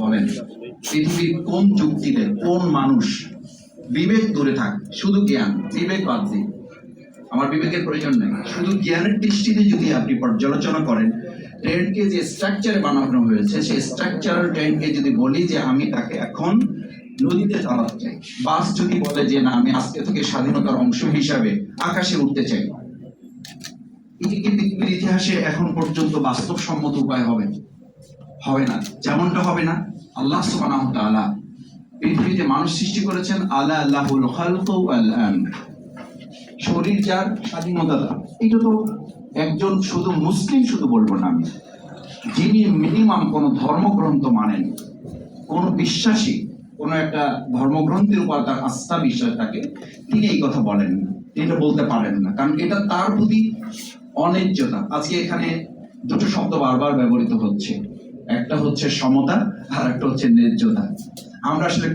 বলেন পৃথিবীর কোন যুক্তিতে কোন মানুষ বিবেক দূরে থাক, শুধু জ্ঞান, বিবেক বাদ দিন আমার বিবেকের প্রয়োজন নেই। শুধু জ্ঞানের দৃষ্টিতে যদি আপনি পর্যালোচনা করেন, ট্রেনকে যে স্ট্রাকচারে বানানো হয়েছে, সেই স্ট্রাকচারাল ট্রেনকে যদি বলি যে আমি তাকে এখন নদীতে চালাতে চাই, বাস যদি বলে যে না, আমি আজকে থেকে স্বাধীনতার অংশ হিসাবে আকাশে উঠতে চাই, এটি কি পৃথিবীর ইতিহাসে এখন পর্যন্ত বাস্তবসম্মত উপায় হবে? হবে না, যেমনটা হবে না, আল্লাহ সুবহানাহু ওয়া পৃথিবীতে মানুষ সৃষ্টি করেছেন আলা আল্লাহুল শরীর যার, স্বাধীনতা এটা তো একজন শুধু মুসলিম শুধু বলব না আমি। যিনি মিনিমাম কোনো ধর্মগ্রন্থ মানেন, কোন বিশ্বাসী, কোন একটা ধর্মগ্রন্থের উপর তার আস্থা বিশ্বাস থাকে, তিনি এই কথা বলেন না এটা বলতে পারেন না, কারণ এটা তার প্রতি অন্যায্যতা। আজকে এখানে দুটো শব্দ বারবার ব্যবহৃত হচ্ছে। একটা হচ্ছে সমতা আর একটা হচ্ছে ন্যায্যতা। আমরা আসলে